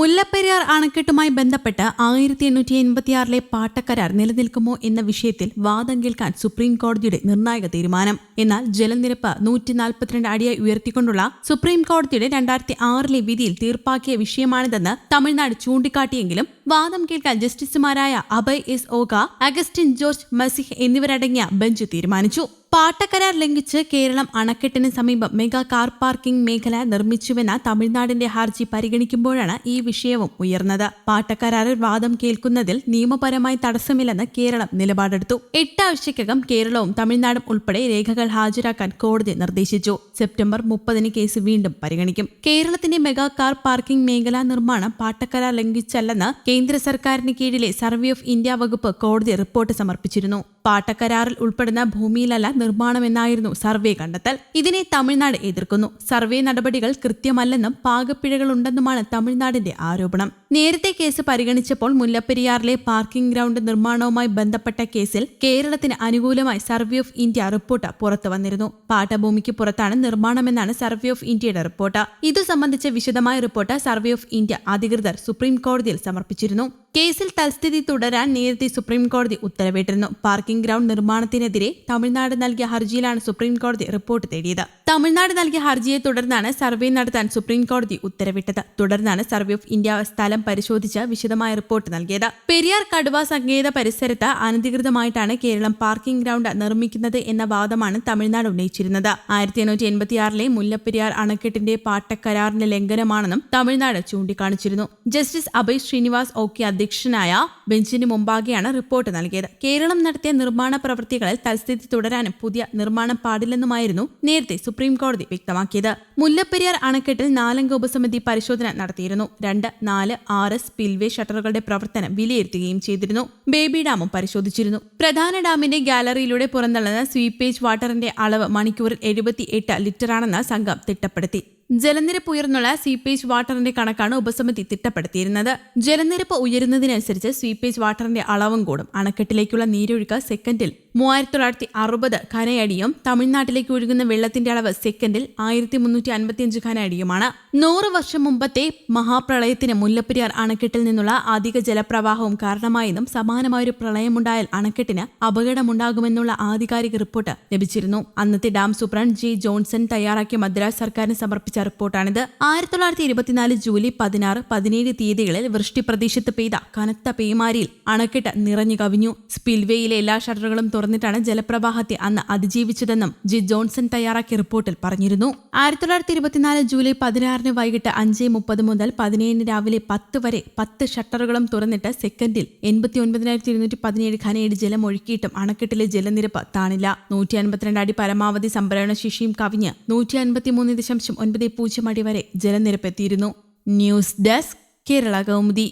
മുല്ലപ്പെരിയാർ അണക്കെട്ടുമായി ബന്ധപ്പെട്ട് ആയിരത്തി എണ്ണൂറ്റി എൺപത്തിയാറിലെ പാട്ടക്കരാർ നിലനിൽക്കുമോ എന്ന വിഷയത്തിൽ വാദം കേൾക്കാൻ സുപ്രീം കോടതിയുടെ നിർണായക തീരുമാനം. എന്നാൽ ജലനിരപ്പ് നൂറ്റി നാൽപ്പത്തിരണ്ട് അടിയായി ഉയർത്തിക്കൊണ്ടുള്ള സുപ്രീം കോടതിയുടെ രണ്ടായിരത്തി ആറിലെ വിധിയിൽ തീർപ്പാക്കിയ വിഷയമാണിതെന്ന് തമിഴ്നാട് ചൂണ്ടിക്കാട്ടിയെങ്കിലും വാദം കേൾക്കാൻ ജസ്റ്റിസുമാരായ Abhay S Oka Augustine George Masih എന്നിവരടങ്ങിയ ബെഞ്ച് തീരുമാനിച്ചു. പാട്ടക്കരാർ ലംഘിച്ച് കേരളം അണക്കെട്ടിന് സമീപം മെഗാ കാർ പാർക്കിംഗ് മേഖല നിർമ്മിച്ചുവെന്ന തമിഴ്നാടിന്റെ ഹർജി പരിഗണിക്കുമ്പോഴാണ് ഈ വിഷയവും ഉയർന്നത്. പാട്ടക്കരാറിൽ വാദം കേൾക്കുന്നതിൽ നിയമപരമായി തടസ്സമില്ലെന്ന് കേരളം നിലപാടെടുത്തു. എട്ടാഴ്ചയ്ക്കകം കേരളവും തമിഴ്നാടും ഉൾപ്പെടെ രേഖകൾ ഹാജരാക്കാൻ കോടതി നിർദ്ദേശിച്ചു. സെപ്റ്റംബർ മുപ്പതിന് കേസ് വീണ്ടും പരിഗണിക്കും. കേരളത്തിന്റെ മെഗാ കാർ പാർക്കിംഗ് മേഖല നിർമ്മാണം പാട്ടക്കരാർ ലംഘിച്ചല്ലെന്ന് കേന്ദ്ര സർക്കാരിന് കീഴിലെ സർവേ ഓഫ് ഇന്ത്യ വകുപ്പ് കോടതി റിപ്പോർട്ട് സമർപ്പിച്ചിരുന്നു. പാട്ടക്കരാറിൽ ഉൾപ്പെടുന്ന ഭൂമിയിലല്ല നിർമ്മാണമെന്നായിരുന്നു സർവേ കണ്ടെത്തൽ. ഇതിനെ തമിഴ്നാട് എതിർക്കുന്നു. സർവേ നടപടികൾ കൃത്യമല്ലെന്നും പാകപ്പിഴകളുണ്ടെന്നുമാണ് തമിഴ്നാടിന്റെ ആരോപണം. നേരത്തെ കേസ് പരിഗണിച്ചപ്പോൾ മുല്ലപ്പെരിയാറിലെ പാർക്കിംഗ് ഗ്രൗണ്ട് നിർമ്മാണവുമായി ബന്ധപ്പെട്ട കേസിൽ കേരളത്തിന് അനുകൂലമായി സർവേ ഓഫ് ഇന്ത്യ റിപ്പോർട്ട് പുറത്തു വന്നിരുന്നു. പാട്ടഭൂമിക്ക് പുറത്താണ് നിർമ്മാണമെന്നാണ് സർവേ ഓഫ് ഇന്ത്യയുടെ റിപ്പോർട്ട്. ഇതു സംബന്ധിച്ച വിശദമായ റിപ്പോർട്ട് സർവേ ഓഫ് ഇന്ത്യ അധികൃതർ സുപ്രീം കോടതിയിൽ സമർപ്പിച്ചിരുന്നു. കേസിൽ തൽസ്ഥിതി തുടരാൻ നേരത്തെ സുപ്രീം കോടതി ഉത്തരവിട്ടിരുന്നു. പാർക്കിംഗ് ഗ്രൗണ്ട് നിർമ്മാണത്തിനെതിരെ തമിഴ്നാട് നൽകിയ ഹർജിയിലാണ് സുപ്രീം കോടതി റിപ്പോർട്ട് തേടിയത്. തമിഴ്നാട് നൽകിയ ഹർജിയെ തുടർന്നാണ് സർവേ നടത്താൻ സുപ്രീം കോടതി ഉത്തരവിട്ടത്. തുടർന്നാണ് സർവേ ഓഫ് ഇന്ത്യ സ്ഥലം പരിശോധിച്ച് വിശദമായ റിപ്പോർട്ട് നൽകിയത്. പെരിയാർ കടുവ സങ്കേത പരിസരത്ത് അനധികൃതമായിട്ടാണ് കേരളം പാർക്കിംഗ് ഗ്രൗണ്ട് നിർമ്മിക്കുന്നത് എന്ന വാദമാണ് തമിഴ്നാട് ഉന്നയിച്ചിരുന്നത്. ആയിരത്തി എണ്ണൂറ്റി എൺപത്തിയാറിലെ മുല്ലപ്പെരിയാർ അണക്കെട്ടിന്റെ പാട്ടക്കരാറിന്റെ ലംഘനമാണെന്നും തമിഴ്നാട് ചൂണ്ടിക്കാണിച്ചിരുന്നു. ജസ്റ്റിസ് അഭയ് ശ്രീനിവാസ് ഓക്കെ അധ്യക്ഷനായ ബെഞ്ചിന് മുമ്പാകെയാണ് റിപ്പോർട്ട് നൽകിയത്. കേരളം നടത്തിയ നിർമ്മാണ പ്രവൃത്തികളിൽ തൽസ്ഥിതി തുടരാനും പുതിയ നിർമ്മാണം പാടില്ലെന്നുമായിരുന്നു നേരത്തെ സുപ്രീം കോടതി വ്യക്തമാക്കിയത്. മുല്ലപ്പെരിയാർ അണക്കെട്ടിൽ നാലംഗ ഉപസമിതി പരിശോധന നടത്തിയിരുന്നു. രണ്ട് നാല് ആറ് സ്പിൽവേ ഷട്ടറുകളുടെ പ്രവർത്തനം വിലയിരുത്തുകയും ചെയ്തിരുന്നു. ബേബി ഡാമും പരിശോധിച്ചിരുന്നു. പ്രധാന ഡാമിന്റെ ഗാലറിയിലൂടെ പുറന്തള്ളുന്ന സ്വീപ്പേജ് വാട്ടറിന്റെ അളവ് മണിക്കൂറിൽ എഴുപത്തി എട്ട് ലിറ്ററാണെന്ന് സംഘം തിട്ടപ്പെടുത്തി. ജലനിരപ്പ് ഉയർന്നുള്ള സ്വീപ്പേജ് വാട്ടറിന്റെ കണക്കാണ് ഉപസമിതി തിട്ടപ്പെടുത്തിയിരുന്നത്. ജലനിരപ്പ് ഉയരുന്നതിനനുസരിച്ച് സ്വീപ്പേജ് വാട്ടറിന്റെ അളവും കൂടും. അണക്കെട്ടിലേക്കുള്ള നീരൊഴുക്ക് സെക്കൻഡിൽ മൂവായിരത്തി തൊള്ളായിരത്തി അറുപത് ഖനയടിയും തമിഴ്നാട്ടിലേക്ക് ഒഴുകുന്ന വെള്ളത്തിന്റെ അളവ് സെക്കൻഡിൽ ആയിരത്തി മുന്നൂറ്റി അൻപത്തിയഞ്ച് ഖനയടിയുമാണ് നൂറ് വർഷം മുമ്പത്തെ മഹാപ്രളയത്തിന് മുല്ലപ്പെരിയാർ അണക്കെട്ടിൽ നിന്നുള്ള അധിക ജലപ്രവാഹവും കാരണമായെന്നും സമാനമായ സമാനമായൊരു പ്രളയമുണ്ടായാൽ അണക്കെട്ടിന് അപകടമുണ്ടാകുമെന്നുള്ള ആധികാരിക റിപ്പോർട്ട് ലഭിച്ചിരുന്നു. അന്നത്തെ ഡാം സൂപ്രണ്ട് ജി ജോൺസൺ തയ്യാറാക്കിയ മദ്രാസ് സർക്കാരിന് സമർപ്പിച്ച റിപ്പോർട്ടാണിത്. ആയിരത്തി തൊള്ളായിരത്തി ഇരുപത്തിനാല് ജൂലൈ പതിനാറ് പതിനേഴ് തീയതികളിൽ വൃഷ്ടി പ്രദേശത്ത് പെയ്ത കനത്ത പേമാരിയിൽ അണക്കെട്ട് നിറഞ്ഞു കവിഞ്ഞു. സ്പിൽവേയിലെ എല്ലാ ഷട്ടറുകളും തുറന്നിട്ടാണ് ജലപ്രവാഹത്തെ അന്ന് അതിജീവിച്ചതെന്നും ജി ജോൺസൺ തയ്യാറാക്കിയ റിപ്പോർട്ടിൽ പറഞ്ഞിരുന്നു. ആയിരത്തി തൊള്ളായിരത്തി ഇരുപത്തിനാല് ജൂലൈ പതിനാറിന് വൈകിട്ട് അഞ്ച് മുപ്പത് മുതൽ പതിനേഴിന് രാവിലെ പത്ത് വരെ പത്ത് ഷട്ടറുകളും തുറന്നിട്ട് സെക്കൻഡിൽ എൺപത്തി ഒൻപതിനായിരത്തി ഇരുന്നൂറ്റി പതിനേഴ് ഖനയടി ജലം ഒഴുക്കിയിട്ടും അണക്കെട്ടിലെ ജലനിരപ്പ് താണില്ല. നൂറ്റി അൻപത്തിരണ്ട് അടി പരമാവധി സംഭരണ ശേഷിയും കവിഞ്ഞ് നൂറ്റി അൻപത്തി മൂന്ന് ദശാംശം ഒൻപത് പൂജ്യം അടി വരെ ജലനിരപ്പ് എത്തിയിരുന്നു. News desk Kerala Kaumudi.